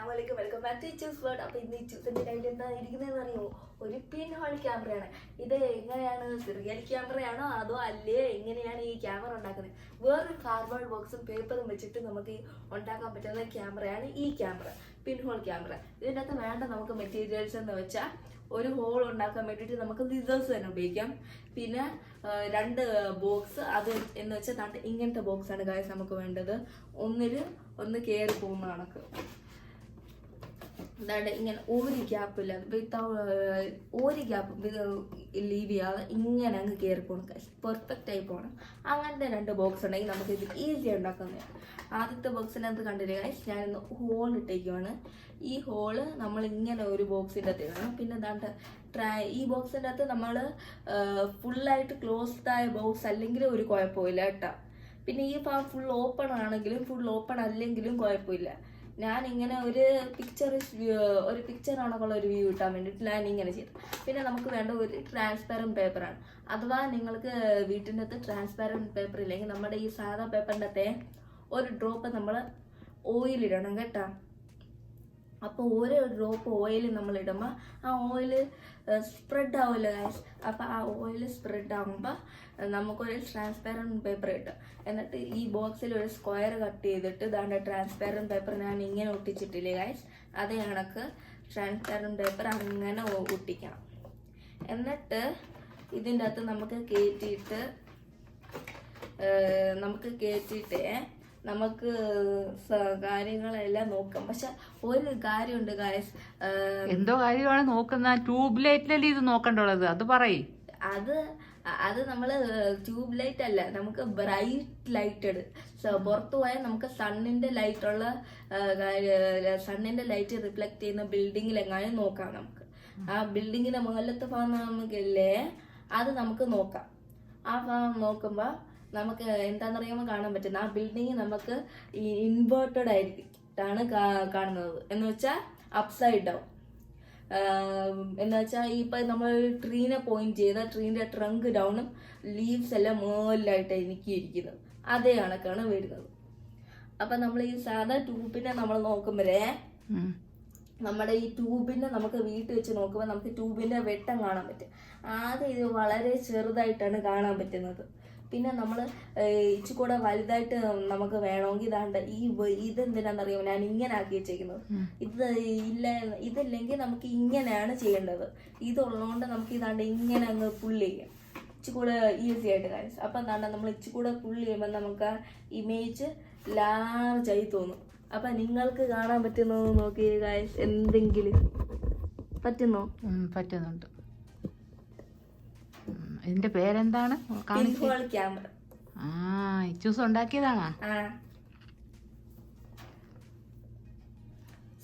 Friends അസ്സാം വലൈക്കും welcome back to Choos world അപ്പോൾ ഇന്ന് ചൂസിന്റെ കയ്യിൽ എന്താ ഇരിക്കുന്നതെന്ന് അറിയുമോ ഒരു പിൻ ഹോൾ ക്യാമറയാണ് ഇത് എങ്ങനെയാണ്? റിയൽ ക്യാമറയാണോ അതോ അല്ലേ? എങ്ങനെയാണ് ഈ ക്യാമറ ഉണ്ടാക്കുന്നത്? വേറൊരു കാർബോർഡ് ബോക്സും പേപ്പറും വെച്ചിട്ട് നമുക്ക് ഉണ്ടാക്കാൻ പറ്റുന്ന ക്യാമറയാണ് ഈ ക്യാമറ പിൻ ഹോൾ ക്യാമറ ഇതിന്റെ അകത്ത് വേണ്ട നമുക്ക് മെറ്റീരിയൽസ് എന്ന് വെച്ചാൽ ഒരു ഹോൾ ഉണ്ടാക്കാൻ വേണ്ടിയിട്ട് നമുക്ക് ലിസേഴ്സ് തന്നെ ഉപയോഗിക്കാം. പിന്നെ രണ്ട് ബോക്സ് അത് എന്ന് വെച്ചാൽ ഇങ്ങനത്തെ ബോക്സാണ് കാര്യം നമുക്ക് വേണ്ടത്. ഒന്നിൽ ഒന്ന് കയറി പോകുന്ന കണക്ക് അതാണ്ട് ഇങ്ങനെ ഒരു ഗ്യാപ്പില്ല വിത്ത് ഒരു ഗ്യാപ്പ് ലീവ് ചെയ്യാതെ ഇങ്ങനെ അങ്ങ് കയറി പോകണം പെർഫെക്റ്റ് ആയി പോകണം അങ്ങനത്തെ രണ്ട് ബോക്സ് ഉണ്ടെങ്കിൽ നമുക്ക് ഇത് ഈസി ഉണ്ടാക്കുന്നതാണ് ആദ്യത്തെ ബോക്സിനകത്ത് കണ്ടില്ലേ ഗൈസ് ഞാനിന്ന് ഹോൾ ഇട്ടേക്കുവാണ്. ഈ ഹോൾ നമ്മൾ ഇങ്ങനെ ഒരു ബോക്സിന്റെ അകത്ത് ഇടണം. പിന്നെ എന്താണ്ട് ട്രാ ഈ ബോക്സിന്റെ അകത്ത് നമ്മൾ ഫുള്ളായിട്ട് ക്ലോസ്ഡ് ആയ ബോക്സ് അല്ലെങ്കിൽ ഒരു കുഴപ്പമില്ല കേട്ടോ. പിന്നെ ഈ ഫുൾ ഓപ്പൺ ആണെങ്കിലും ഫുൾ ഓപ്പൺ അല്ലെങ്കിലും കുഴപ്പമില്ല. ഞാൻ ഇങ്ങനെ ഒരു പിക്ചർ ഒരു പിക്ചർ കണക്കുള്ള ഒരു വ്യൂ കിട്ടാൻ വേണ്ടിയിട്ട് ഞാൻ ഇങ്ങനെ ചെയ്തു. പിന്നെ നമുക്ക് വേണ്ട ഒരു ട്രാൻസ്പാരന്റ് പേപ്പറാണ് അഥവാ നിങ്ങൾക്ക് വീട്ടിന്റെ അകത്ത് ട്രാൻസ്പാരന്റ് പേപ്പർ ഇല്ലെങ്കിൽ നമ്മുടെ ഈ സാധാ പേപ്പറിന്റെ അകത്തെ ഒരു ഡ്രോപ്പ് നമ്മൾ ഓയിലിടണം കേട്ടോ. അപ്പോൾ ഓരോ ഡ്രോപ്പ് ഓയിൽ നമ്മൾ ഇടുമ്പോൾ ആ ഓയിൽ സ്പ്രെഡ് ആവുമല്ലോ ഗൈസ് അപ്പോൾ ആ ഓയിൽ സ്പ്രെഡ് ആകുമ്പോൾ നമുക്കൊരു ട്രാൻസ്പെറന്റ് പേപ്പർ കിട്ടും. എന്നിട്ട് ഈ ബോക്സിൽ ഒരു സ്ക്വയർ കട്ട് ചെയ്തിട്ട് ഇതാണ്ട് ട്രാൻസ്പെറന്റ് പേപ്പർ ഞാൻ ഇങ്ങനെ ഒട്ടിച്ചിട്ടില്ലേ ഗൈസ് അതേ കണക്ക് ട്രാൻസ്പെറന്റ് പേപ്പർ അങ്ങനെ ഒട്ടിക്കണം. എന്നിട്ട് ഇതിന്റെ അകത്ത് നമുക്ക് കയറ്റിയിട്ട് നമുക്ക് കയറ്റിയിട്ട് നമുക്ക് കാര്യങ്ങളെല്ലാം നോക്കാം. പക്ഷെ ഒരു കാര്യമുണ്ട് ഗായസ് എന്തോ കാര്യമാണ് നോക്കുന്ന? ട്യൂബ് ലൈറ്റിലല്ലേ ഇത് നോക്കണ്ടുള്ളത്? അത് പറയ്. അത് അത് നമ്മൾ ട്യൂബ് ലൈറ്റ് അല്ല. നമുക്ക് ബ്രൈറ്റ് ലൈറ്റഡ്. പുറത്തു പോയാൽ നമുക്ക് സണ്ണിന്റെ ലൈറ്റുള്ള സണ്ണിന്റെ ലൈറ്റ് റിഫ്ലക്ട് ചെയ്യുന്ന ബിൽഡിങ്ങിൽ എങ്ങാനും നോക്കാം നമുക്ക്. ആ ബിൽഡിങ്ങിന്റെ മുകളിലത്തെ ഭാഗം നമുക്കില്ലേ? അത് നമുക്ക് നോക്കാം. ആ ഭാഗം നോക്കുമ്പോൾ നമുക്ക് എന്താണെന്നറിയാമോ കാണാൻ പറ്റുന്ന ആ ബിൽഡിങ് നമുക്ക് ഈ ഇൻവേർട്ടഡ് ആയിട്ടാണ് കാണുന്നത്. എന്ന് വെച്ചാൽ അപ്സൈഡ് ഡൗൺ എന്ന് വെച്ചാൽ ഇപ്പം നമ്മൾ ട്രീനെ പോയിന്റ് ചെയ്ത ട്രീന്റെ ട്രങ്ക് ഡൗണും ലീവ്സ് എല്ലാം മുകളിലായിട്ട് എനിക്ക് ഇരിക്കുന്നത് അതേ കണക്കാണ് വരുന്നത്. അപ്പം നമ്മൾ ഈ സാധാ ട്യൂബിനെ നമ്മൾ നോക്കുമ്പോഴേ. നമ്മുടെ ഈ ട്യൂബിനെ നമുക്ക് വീട്ടിൽ വെച്ച് നോക്കുമ്പോൾ നമുക്ക് ട്യൂബിന്റെ വെട്ടം കാണാൻ പറ്റും. ആദ്യം ഇത് വളരെ ചെറുതായിട്ടാണ് കാണാൻ പറ്റുന്നത്. പിന്നെ നമ്മൾ ഇച്ചിരി കൂടെ വലുതായിട്ട് നമുക്ക് വേണമെങ്കിൽ ഇതാണ്ട് ഈ ഇതെന്തിനാണെന്നറിയാമോ ഞാൻ ഇങ്ങനെ ആക്കി വെച്ചേക്കുന്നത് ഇത് ഇല്ല ഇതല്ലെങ്കിൽ നമുക്ക് ഇങ്ങനെയാണ് ചെയ്യേണ്ടത്. ഇതുള്ളതുകൊണ്ട് നമുക്ക് ഇതാണ്ട് ഇങ്ങനെ അങ്ങ് പുള്ളി ചെയ്യാം. ഇച്ചിരി കൂടെ ഈസി ആയിട്ട് കാര്യം അപ്പം എന്താണ്ട് നമ്മൾ ഇച്ചിരി കൂടെ പുള്ളി ചെയ്യുമ്പോൾ നമുക്ക് ആ ഇമേജ് ആയി തോന്നും. അപ്പം നിങ്ങൾക്ക് കാണാൻ പറ്റുന്നത് നോക്കി കാര്യം എന്തെങ്കിലും പറ്റുന്നോ? പറ്റുന്നുണ്ട്. ഇതിന്റെ പേരെന്താണ്? ആ Ichu's ഉണ്ടാക്കിയതാണോ?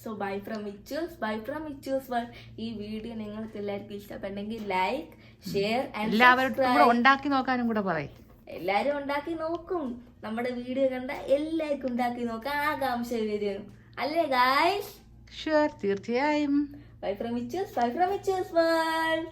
So bye from Ichoos bye from Ichoos ഈ വീഡിയോ നിങ്ങൾക്ക് എല്ലാവർക്കും ഇഷ്ടപ്പെട്ടെങ്കിൽ ലൈക്ക് ഷെയർ എല്ലാവരും ഉണ്ടാക്കി നോക്കാനും കൂടെ പറയും. എല്ലാരും ഉണ്ടാക്കി നോക്കും. നമ്മുടെ വീഡിയോ കണ്ട എല്ലാവർക്കും ഉണ്ടാക്കി നോക്കാൻ ആകാംക്ഷ വരും. അല്ലേ ഗായ്സ് ഷുവർ തീർച്ചയായും. Bye from Ichoos bye from Ichoos world